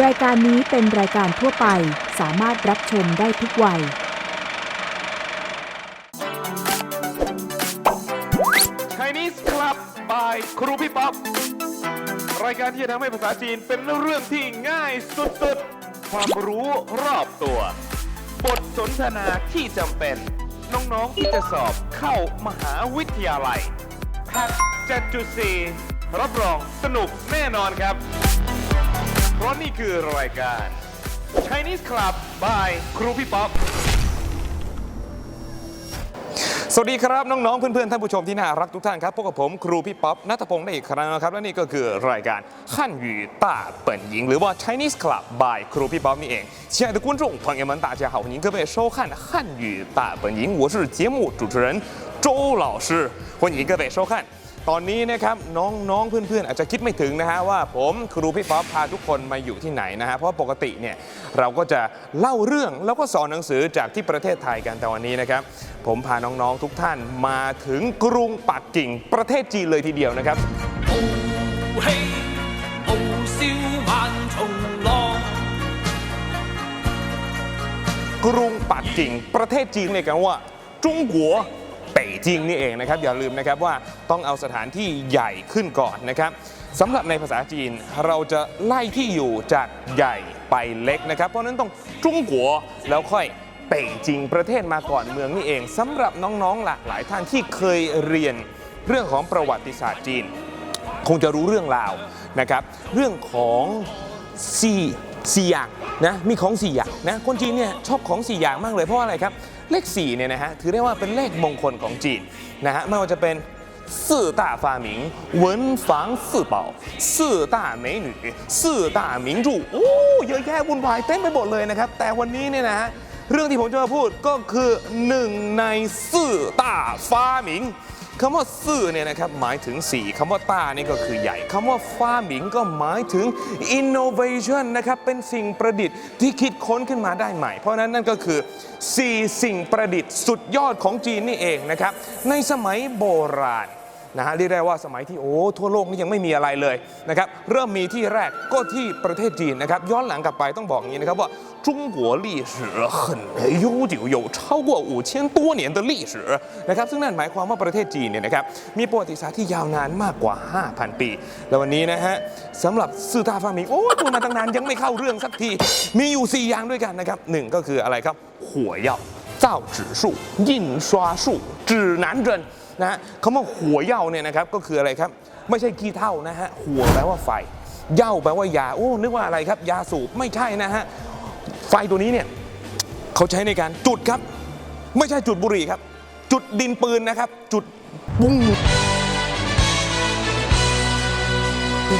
รายการนี้เป็นรายการทั่วไปสามารถรับชมได้ทุกวัย Chinese Club by ครูพี่ป๊อปรายการที่จะทำให้ภาษาจีนเป็นเรื่องที่ง่ายสุดๆ ความรู้รอบตัว บทสนทนาที่จำเป็น น้องๆที่จะสอบเข้ามหาวิทยาลัยแพทจัดจุซีรับรองสนุกแน่นอนครับ ราะนี่คือรายการ Chinese Club by ครูพี่ป๊อป สวัสดีครับน้องๆ เพื่อนๆ ท่านผู้ชมที่น่ารักทุกท่านครับพบกับผมครูพี่ป๊อปนัทพงศ์ได้อีกครั้งนะครับ และนี่ก็คือรายการขั้นหยูต้าเปิ่นหญิง หรือว่า Chinese Club by ครูพี่ป๊อปนี่เอง亲爱的观众朋友们大家好欢迎各位收看汉语大本营我是节目主持人周老师欢迎各位收看 ตอนนี้นะครับน้องๆเพื่อนๆ อาจจะคิดไม่ถึงนะฮะว่าผมครูพี่ป๊อปพาทุกคนมาอยู่ที่ไหนนะฮะเพราะปกติเนี่ยเราก็จะเล่าเรื่องแล้วก็สอนหนังสือจากที่ประเทศไทยกันแต่วันนี้นะครับ ผมพาน้องๆทุกท่านมาถึงกรุงปักกิ่งประเทศจีนเลยทีเดียวนะครับกรุงปักกิ่งประเทศจีนเรียกกันว่าจงกัว เป่ยจิงนี่เองนะครับอย่าลืมนะครับว่าต้องเอาสถานที่ใหญ่ขึ้นก่อนนะครับสำหรับในภาษาจีนเราจะไล่ที่อยู่จากใหญ่ไปเล็กนะครับ เพราะฉะนั้นต้องจงกัวแล้วค่อยเป่ยจิงประเทศมาก่อนเมืองนี่เองสำหรับน้องๆหลากหลายท่านที่เคยเรียนเรื่องของประวัติศาสตร์จีน คงจะรู้เรื่องราวนะครับเรื่องของสี่สี่อย่างนะมีของสี่อย่างนะคนจีนเนี่ยชอบของสี่อย่างมากเลยเพราะว่าอะไรครับ เลข4เนี่ยนะฮะถือได้ว่าเป็นเลขมงคลของจีนนะฮะไม่ว่าจะเป็น四大发明文房四宝四大美女四大名着โอ้เยอะแยะวุ่นวายเต็มไปหมดเลยนะครับ แต่วันนี้เนี่ยนะฮะเรื่องที่ผมจะมาพูดก็คือหนึ่งในสี่大发明 คำว่าซื่อเนี่ยนะครับหมายถึงสีคำว่าต้านี่ก็คือใหญ่คำว่าฟ้าหมิงก็หมายถึง innovation นะครับเป็นสิ่งประดิษฐ์ที่คิดค้นขึ้นมาได้ใหม่ เพราะฉะนั้นนั่นก็คือ 4 สิ่งประดิษฐ์สุดยอดของจีนนี่เองนะครับในสมัยโบราณ นะฮะเรียกได้ว่าสมัยที่โอ้ทั่วโลกนี่ยังไม่มีอะไรเลยนะครับเริ่มมีที่แรกก็ที่ประเทศจีนนะครับย้อนหลังกลับไปต้องบอกอย่างนี้นะครับว่า中国历史很悠久有超过五千多年的历史นะครับซึ่งนั่นหมายความว่าประเทศจีนเนี่ยนะครับมีประวัติศาสตร์ที่ยาวนานมากกว่า 5,000 ปี แล้ววันนี้นะฮะสำหรับซื่อตาฟามิงโอ้ยพูดมาตั้งนานยังไม่เข้าเรื่องสักที มีอยู่ 4 อย่างด้วยกันนะครับหนึ่งก็คืออะไรครับหัวเหย่าเจ้าจื่อสู่ยิน刷术指南针 นะฮะคำว่าหัวเหย่าเนี่ยนะครับก็คืออะไรครับ ไม่ใช่ขี้เท่านะฮะหัวแปลว่าไฟเหย่าแปลว่ายาโอ้นึกว่าอะไรครับ ยาสูบไม่ใช่นะฮะไฟตัวนี้เนี่ยเขาใช้ในการจุดครับ ไม่ใช่จุดบุหรี่ครับ จุดดินปืนนะครับ จุดปุ้ง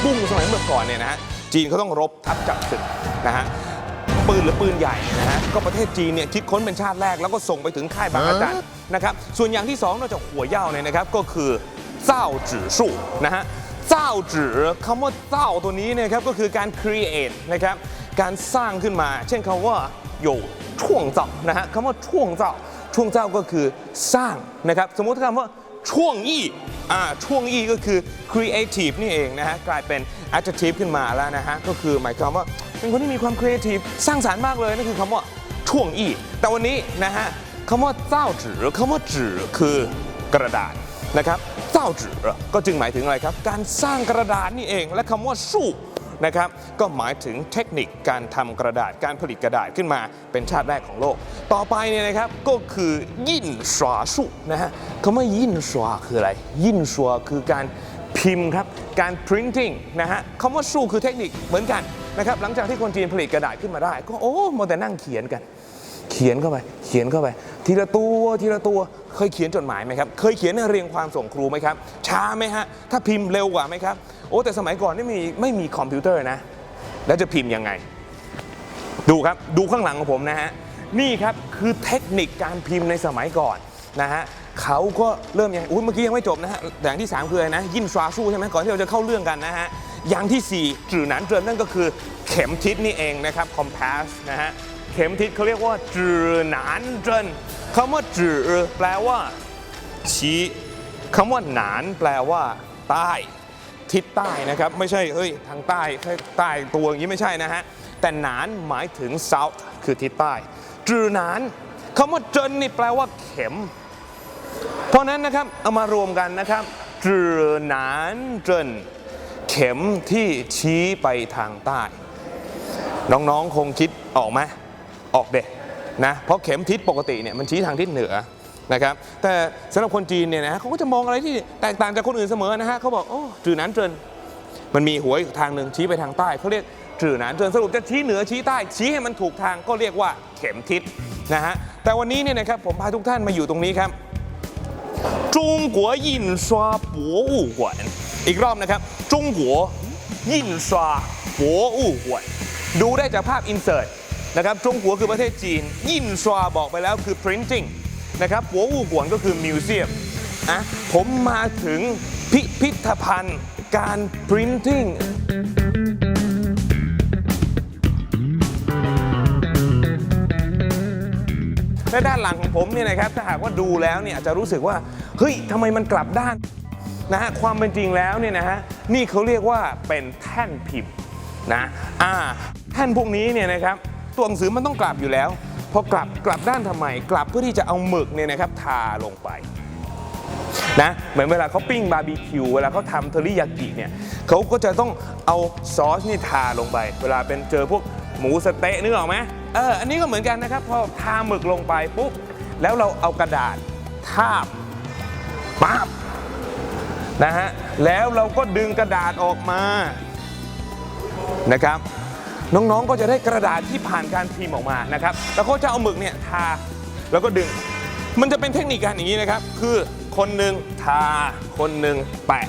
ปุ้งสมัยเมื่อก่อนเนี่ยนะฮะจีนเขาต้องรบทับจับศึกนะฮะ ปืนหรือปืนใหญ่นะฮะก็ประเทศจีนเนี่ยคิดค้นเป็นชาติแรกแล้วก็ส่งไปถึงค่ายบางอาจารย์นะครับส่วนอย่างที่ 2นอกจากหัวย่าเนี่ยนะครับก็คือเจ้าจื่อสู่นะฮะเจ้าจื่อคำว่าเจ้าตัวนี้นะครับก็คือการ create นะครับการสร้างขึ้นมา เช่นคำว่าโยช่วงเจ้านะฮะคำว่าช่วงเจ้าช่วงเจ้าก็คือสร้างนะครับสมมติคำว่าช่วงอี้อ่าช่วงอี้ก็คือ creative นี่เองนะฮะกลายเป็น adjective ขึ้นมาแล้วนะฮะก็คือหมายความว่า เป็นคนที่มีความ creative สร้างสารรค์มากเลยนั่นคือคำว่าช่วงอี้แต่วันนี้นะฮะคำว่าเจ้าจือคำว่าจือคือกระดาษนะครับเจ้าจือก็จึงหมายถึงอะไรครับ การสร้างกระดาษนี่เอง และคำว่าสู้นะครับก็หมายถึงเทคนิคการทำกระดาษการผลิตกระดาษขึ้นมาเป็นชาติแรกของโลก ต่อไปเนี่ยนะครับก็คือยินสวาสุนะฮะคำว่ายินสวาคืออะไร ยินสวาคือการ พิมพ์ครับ การ printing นะฮะคำว่าสู้คือเทคนิคเหมือนกันนะครับ หลังจากที่คนจีนผลิตกระดาษขึ้นมาได้ ก็โอ้โมวแต่นั่งเขียนกัน เขียนเข้าไป เขียนเข้าไป ทีละตัวทีละตัว เคยเขียนจดหมายไหมครับ เคยเขียนเรียงความส่งครูไหมครับ ช้าไหมฮะ ถ้าพิมพ์เร็วกว่าไหมครับ โอ้แต่สมัยก่อนไม่มีไม่มีคอมพิวเตอร์นะ แล้วจะพิมพ์ยังไง ดูครับ ดูข้างหลังของผมนะฮะ นี่ครับคือเทคนิคการพิมพ์ในสมัยก่อนนะฮะ เขาก็เริ่มยังอุ้ยเมื่อกี้ยังไม่จบนะฮะอย่างที่ 3 คืออะไรนะ ยินสวาสู้ใช่ไหมก่อนที่เราจะเข้าเรื่องกันนะฮะ อย่างที่4จือหนานเจินนั่นก็คือเข็มทิศนี่เองนะครับ compass นะฮะ เข็มทิศเขาเรียกว่าจือหนานเจินคำว่าจือแปลว่า ชี้คำว่าหนานแปลว่าใต้ทิศใต้นะครับ ไม่ใช่เฮ้ยทางใต้แค่ใต้ตัวอย่างนี้ไม่ใช่นะฮะ แต่หนานหมายถึง south คือทิศใต้จือหนานคำว่าเจินนี่แปลว่าเข็ม เพราะนั้นนะครับเอามารวมกันนะครับจือหนานเจินเข็มที่ชี้ไปทางใต้ น้องๆคงคิดออกไหมออกเด็นะเพราะเข็มทิศปกติเนี่ยมันชี้ทางทิศเหนือนะครับแต่สำหรับคนจีนเนี่ยนะเขาก็จะมองอะไรที่แตกต่างจากคนอื่นเสมอนะฮะเขาบอกโอ้จือหนานเจินมันมีหัวอีกทางหนึ่งชี้ไปทางใต้เขาเรียกจือหนานเจินสรุปจะชี้เหนือชี้ใต้ ชี้ให้มันถูกทางก็เรียกว่าเข็มทิศนะฮะแต่วันนี้เนี่ยนะครับผมพาทุกท่านมาอยู่ตรงนี้ครับ 中国印刷博物馆อีกรอบนะครับ中国印刷博物馆ดูได้จากภาพอินเสิร์ตนะครับจงกัวคือประเทศจีน ยินซาบอกไปแล้วคือ printing นะครับปัวอู่วนก็คือ museum อะผมมาถึงพิพิธภัณฑ์การ printing และด้านหลังของผมเนี่ยนะครับถ้าหากว่าดูแล้วเนี่ยอาจจะรู้สึกว่าเฮ้ยทำไมมันกลับด้านนะฮะความเป็นจริงแล้วเนี่ยนะฮะนี่เขาเรียกว่าเป็นแท่นพิมพ์นะอ่าแท่นพวกนี้เนี่ยนะครับตัวหนังสือมันต้องกลับอยู่แล้วพอกลับกลับด้านทำไมกลับเพื่อที่จะเอาหมึกเนี่ยนะครับทาลงไปนะเหมือนเวลาเขาปิ้งบาร์บีคิวเวลาเขาทำเทอริยากิเนี่ยเขาก็จะต้องเอาซอสนี่ทาลงไป เวลาเป็นเจอพวกหมูสเต๊ะนึกออกไหม เอออันนี้ก็เหมือนกันนะครับพอทาหมึกลงไปปุ๊บแล้วเราเอากระดาษทาบปั๊บนะฮะแล้วเราก็ดึงกระดาษออกมานะครับ น้องๆก็จะได้กระดาษที่ผ่านการพิมพ์ออกมานะครับแล้วเขาจะเอาหมึกเนี่ยทาแล้วก็ดึง มันจะเป็นเทคนิคการอย่างนี้นะครับ คือคนหนึ่งทา คนหนึ่งแปะ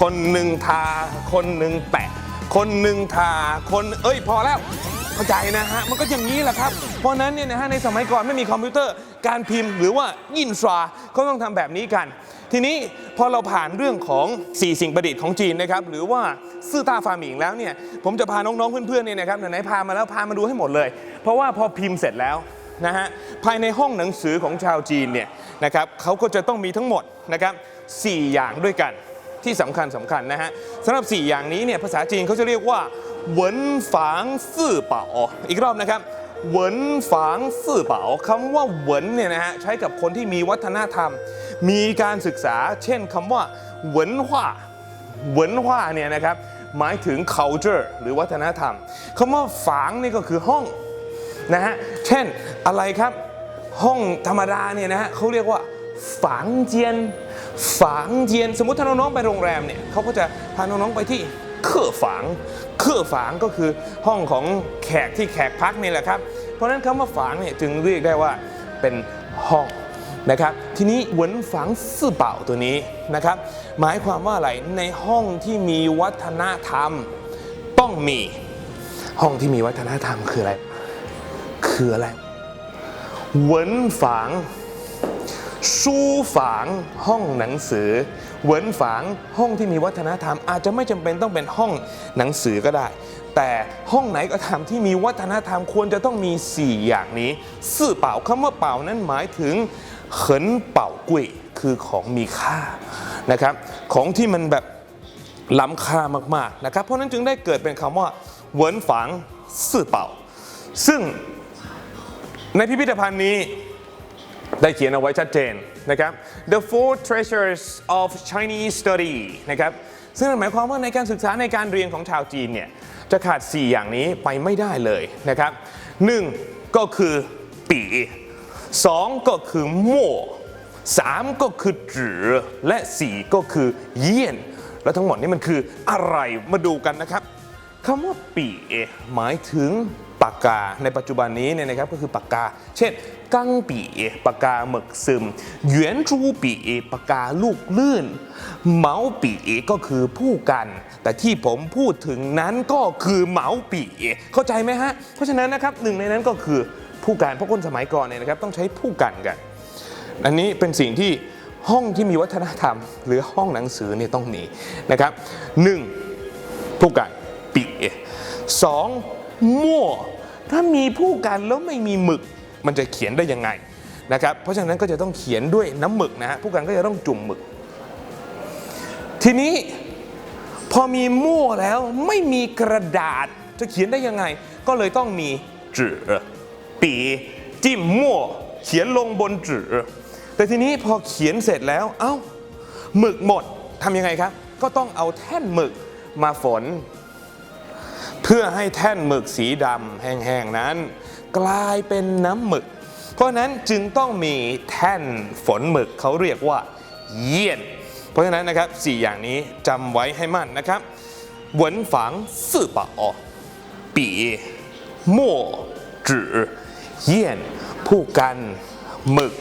คนหนึ่งทา คนหนึ่งแปะ คนหนึ่งทาคนเอ้ยพอแล้ว เข้าใจนะฮะ มันก็อย่างนี้แหละครับ เพราะนั้นเนี่ยนะฮะในสมัยก่อนไม่มีคอมพิวเตอร์การพิมพ์หรือว่ายินสราก็ต้องทำแบบนี้กัน ทีนี้พอเราผ่านเรื่องของ 4 สิ่งประดิษฐ์ของจีนนะครับหรือว่าซื่อต้าฟามิงแล้วเนี่ยผมจะพาน้องๆเพื่อนๆเนี่ยนะครับไหนๆพามาแล้วพามาดูให้หมดเลย เพราะว่าพอพิมพ์เสร็จแล้วนะฮะภายในห้องหนังสือของชาวจีนเนี่ยนะครับเขาก็จะต้องมีทั้งหมดนะครับสอย่างด้วยกันที่สำคัญสำคัญนะฮะสำหรับ 4 อย่างนี้เนี่ยภาษาจีนเขาจะเรียกว่า เหวินฝางซื่อเป่าอีกรอบนะครับเหวินฝางซื่อเป่าคำว่าเหวินเนี่ยนะฮะใช้กับคนที่มีวัฒนธรรม มีการศึกษา เช่นคำว่าเหวินหว่าเหวินหว่าเนี่ยนะครับหมายถึง culture หรือวัฒนธรรมคำว่าฝางนี่ก็คือห้องนะฮะเช่นอะไรครับห้องธรรมดาเนี่ยนะฮะเขาเรียกว่าฝางเจียน ฝางเจียน สมมติถ้าน้องๆไปโรงแรมเนี่ยเขาก็จะพาน้องๆไปที่ เครื่อฝางเครื่อฝางก็คือห้องของแขกที่แขกพักนี่แหละครับ เพราะฉะนั้นคำว่าฝางเนี่ยจึงเรียกได้ว่าเป็นห้องนะครับทีนี้หวนฝางซื่อเป่าตัวนี้นะครับ หมายความว่าอะไรในห้องที่มีวัฒนธรรม ต้องมีห้องที่มีวัฒนธรรมคืออะไร คืออะไรหวนฝางชูฝางห้องหนังสือ เหวินฝางห้องที่มีวัฒนธรรม อาจจะไม่จำเป็นต้องเป็นห้องหนังสือก็ได้ แต่ห้องไหนก็ตามที่มีวัฒนธรรมควรจะต้องมี 4 อย่างนี้สื่อเป่าคำว่าเป่านั้นหมายถึงเขินเป่ากุ้ยคือของมีค่านะครับของที่มันแบบล้ำค่ามากๆนะครับเพราะฉะนั้นจึงได้เกิดเป็นคำว่าเหวินฝางสื่อเป่า ซึ่งในพิพิธภัณฑ์นี้ ได้เขียนเอาไว้ชัดเจนนะครับ The Four Treasures of Chinese Study นะครับซึ่งหมายความว่าในการศึกษาในการเรียนของชาวจีนเนี่ยจะขาด 4 อย่างนี้ไปไม่ได้เลยนะครับ 1. ก็คือปีสองก็คือมั่วสามก็คือจือและสี่ก็คือเยี่ยน แล้วทั้งหมดนี้มันคืออะไรมาดูกันนะครับคำว่าปีหมายถึงปากกาในปัจจุบันนี้เนี่ยนะครับก็คือปากกา เช่น กังปีปากกาหมึกซึมเหยวนจูปีปากกาลูกลื่นเหมาปีก็คือผู้กัน แต่ที่ผมพูดถึงนั้นก็คือเหมาปีเข้าใจไหมฮะ เพราะฉะนั้นนะครับหนึ่งในนั้นก็คือผู้กันเพราะคนสมัยก่อนเนี่ยนะครับต้องใช้ผู้กันกัน อันนี้เป็นสิ่งที่ห้องที่มีวัฒนธรรม หรือห้องหนังสือเนี่ยต้องมีนะครับหนึ่งผู้กันปีสองมั่วถ้ามีผู้กันแล้วไม่มีหมึก มันจะเขียนได้ยังไงนะครับเพราะฉะนั้นก็จะต้องเขียนด้วยน้ำหมึกนะฮะผู้กันก็จะต้องจุ่มหมึก ทีนี้พอมีมั่วแล้วไม่มีกระดาษจะเขียนได้ยังไง ก็เลยต้องมีจื่อปีจิ้มมั่วเขียนลงบนจื่อแต่ทีนี้พอเขียนเสร็จแล้วเอ้าหมึกหมดทำยังไงครับ ก็ต้องเอาแท่นหมึกมาฝน เพื่อให้แท่นหมึกสีดำแห้งๆนั้น กลายเป็นน้ำหมึก เพราะฉะนั้นจึงต้องมีแท่นฝนหมึกเขาเรียกว่าเยี่ยน เพราะฉะนั้นนะครับสี่อย่างนี้จำไว้ให้มั่นนะครับหวนฝังสื่อปะอปีม่วจือเยี่ยน ผู้กันหมึก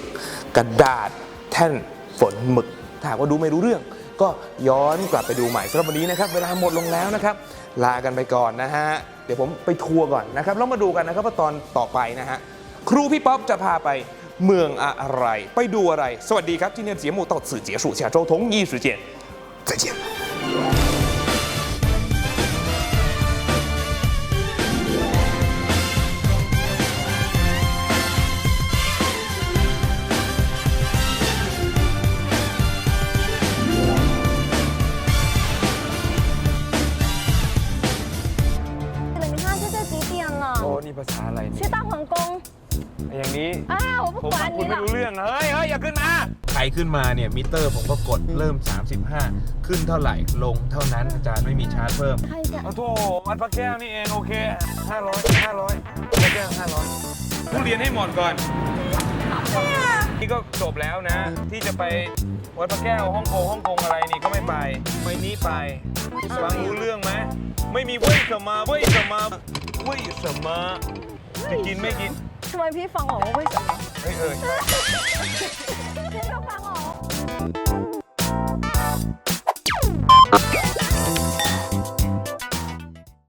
กระดาษ แท่นฝนหมึก ถ้าหากว่าดูไม่รู้เรื่อง ก็ย้อนกลับไปดูใหม่สำหรับวันนี้นะครับ เวลาหมดลงแล้วนะครับ ลากันไปก่อนนะฮะ ดี๋ยวผมไปทัวร์ก่อนนะครับแล้วมาดูกันนะครับว่าตอนต่อไปนะฮะครูพี่ป๊อปจะพาไปเมืองอะไร ไปดูอะไร สวัสดีครับที่เนี่ยเสียหมูต่อสื่อเจียสู่เสียโจทงยี่สิบเจ็ด再见 นี่ภาษาอะไรเนี่ยชื่อตามของกง อย่างนี้ อ้าวผมกวาฟังคุณไม่รู้เรื่อง เฮ้ยเฮ้ยอย่าขึ้นมา ใครขึ้นมาเนี่ยมิเตอร์ผมก็กดเริ่ม 35 ขึ้นเท่าไหร่ลงเท่านั้นอาจารย์ไม่มีชาร์จเพิ่ม ใครจะ เอาโถวัดพระแก้วนี่เองโอเคห้าร้อยห้าร้อยพระแก้วห้าร้อยผู้เรียนให้หมดก่อนที่ก็จบแล้วนะ ที่จะไปวัดพระแก้วฮ่องกงฮ่องกงอะไรนี่ก็ไม่ไปไม่นี่ไปฟังรู้เรื่องไหม ไม่มีเว้ยสมาเว้ยสมาเว้ยสมาจะกินไม่กินทำไมพี่ฟังออกว่าเว้ยสมาเฮ้ยเออ